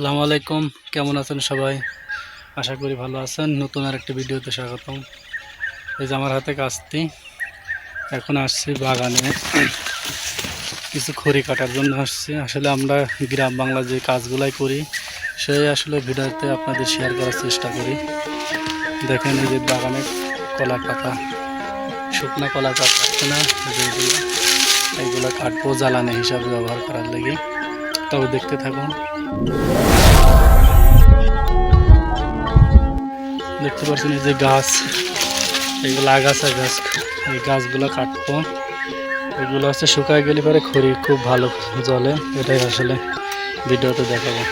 আসসালামু আলাইকুম। কেমন আছেন সবাই? আশা করি ভালো আছেন। নতুন আর একটা ভিডিওতে স্বাগতম। এই যে আমার হাতে কাস্তি এখন আসছি বাগানে। কিছু খড়ি কাটার জন্য আসছি। আসলে আমরা গ্রাম বাংলা যে কাজগুলাই করি, সেই আসলে ভিডিওতে আপনাদের শেয়ার করার চেষ্টা করি। দেখেন এই যে বাগানে কলা পাতা, শুকনা কলা পাতা না? এইগুলো কাটবো, জ্বালানি হিসাবে ব্যবহার করার লেগে। তবে দেখতে থাকুন দেখতে পাচ্ছেন এই যে গাছ এইগুলো আগাছা গাছ। এই গাছগুলো কাটবো। এগুলো হচ্ছে শুকায় গেলে পরে খড়ি, খুব ভালো জলে। এটাই আসলে ভিডিওতে দেখাবো।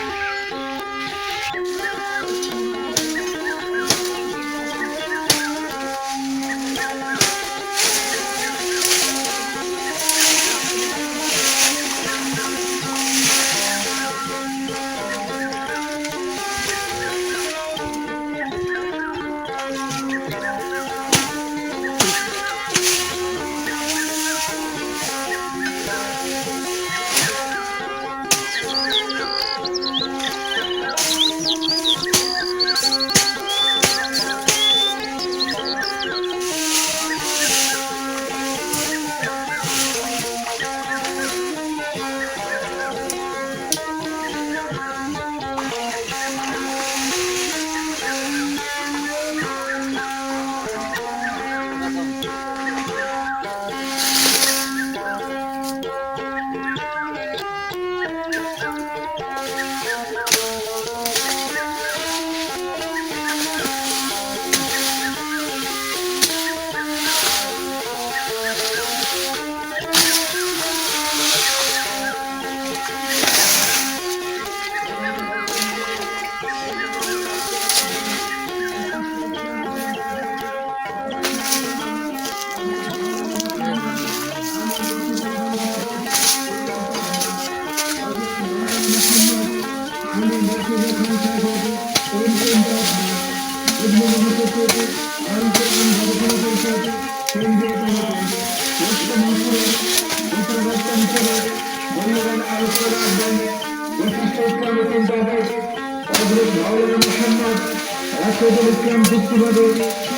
রাশেদুল ইসলাম যুক্তিবাদী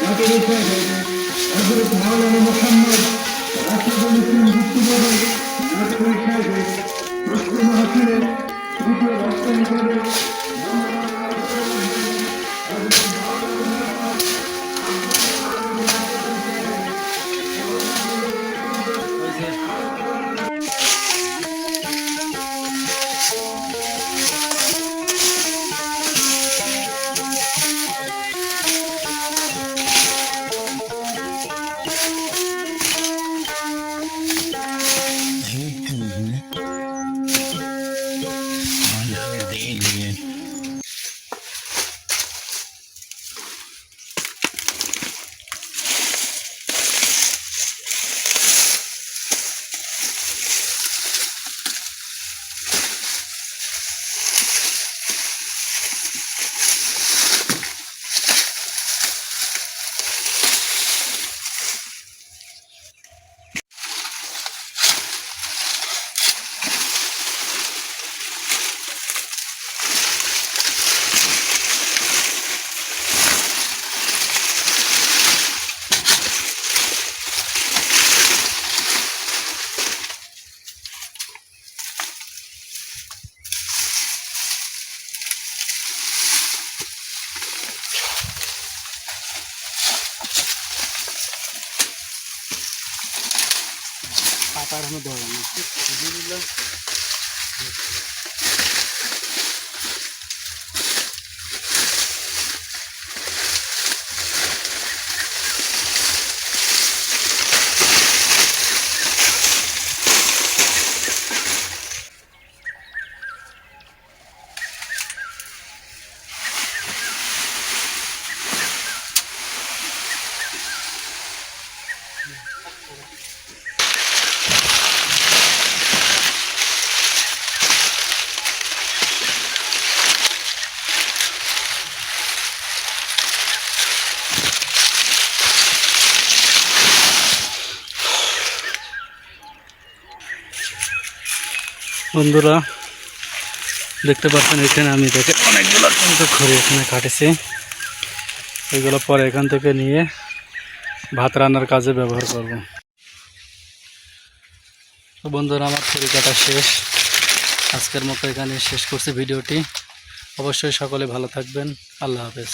ইতিহাসে হজরত মাওলানা মোহাম্মদ রাশেদুল ইসলাম যুক্তিবাদী ইতিহাসে মুসলিম হাসিনের দ্বিতীয় রাষ্ট্র Tarhını doğramıştık. Elhamdülillah. বন্ধুরা, দেখতে পাচ্ছেন এখানে আমি দেখে অনেকগুলো কিন্তু খড়ি এখানে কাটেছি। এগুলো পরে এখান থেকে নিয়ে ভাত রান্নার কাজে ব্যবহার করব। তো বন্ধুরা, আমার খড়ি কাটা শেষ। আজকের মতো এখানে শেষ করছি ভিডিওটি। অবশ্যই সকলে ভালো থাকবেন। আল্লাহ হাফেজ।